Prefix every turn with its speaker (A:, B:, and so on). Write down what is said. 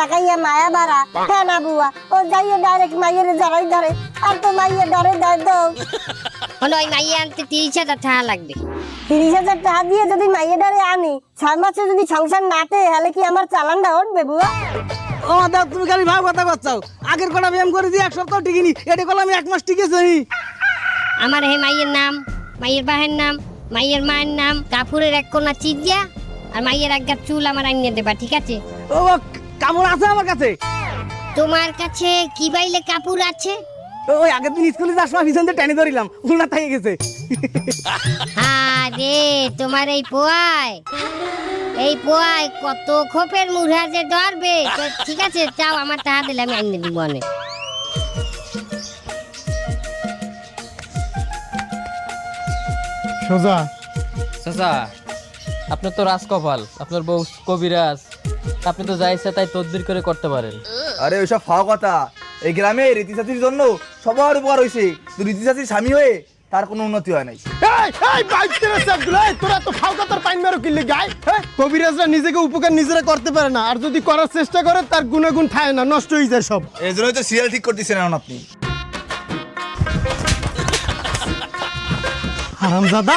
A: তাকাইয়া মায়া বাড়া হ্যাঁ না বুয়া। ও যাইয়ে ডাইরেক্ট মাইয়ের জড়াই ধরে আর তো মাইয়ের ডরে দেয় তো
B: হলো ওই মাইয়া আনতে তিরিশ হাজার টাকা লাগবে।
A: তিরিশ হাজার টাকা দিয়ে যদি মাইয়ের ডরে আনি ছয় মাসে যদি সংসার নাটে তাহলে কি আমার চালানটা উঠবে বুয়া?
C: ও দাও তুমি খালি ভাব কথা করছাও আগের কটা ব্যায়াম করে দিয়ে এক সপ্তাহ টিকিনি এটা করলে আমি এক মাস টিকেছি।
B: আমার হে মাইয়ের নাম মাইয়ের বাহের নাম মাইয়ের মায়ের নাম কাপুরের এক কোনা চিজিয়া আর মাইয়ের এক গাছ চুল আমার আনিয়ে দেবা ঠিক আছে?
C: ও কামড় আছে আমার কাছে।
B: তোমার কাছে কি বাইলে কাপড় আছে?
C: ও, ওই আগের দিন স্কুলে যাওয়ার সময় পিছন টেনে ধরিলাম উল্টা থেকে গেছে।
B: আরে তোমার এই পোয়ায়। এই পোয়ায় কত খোপের মুড়া যে ধরবে। ঠিক আছে চাও আমার টাকা দিলে আমি আনিয়ে দিব অনেক।
D: সোজা।
E: চাচা আপনার তো রাজকপাল আপনার বউ কবিরাজ। আপনি তো যা ইচ্ছা তাই তদবির করে করতে পারেন।
F: আরে ওইসব ফাও কথা। এই গ্রামে রীতি চাচির জন্য সবার উপকার হয়েছে তো রীতি চাচির স্বামী হয়ে তার কোনো উন্নতি হয় নাই।
D: তোরা তো ফাউকা তোর পাইন মেরো গায় কবিরাজরা নিজেকে উপকার নিজেরা করতে পারে না। আর যদি করার চেষ্টা করে তার গুণাগুণ ঠায় না নষ্ট হয়ে যায় সব।
F: এই জন্যই তো সিরিয়াল ঠিক করতেছেন এখন আপনি।
D: হারামজাদা।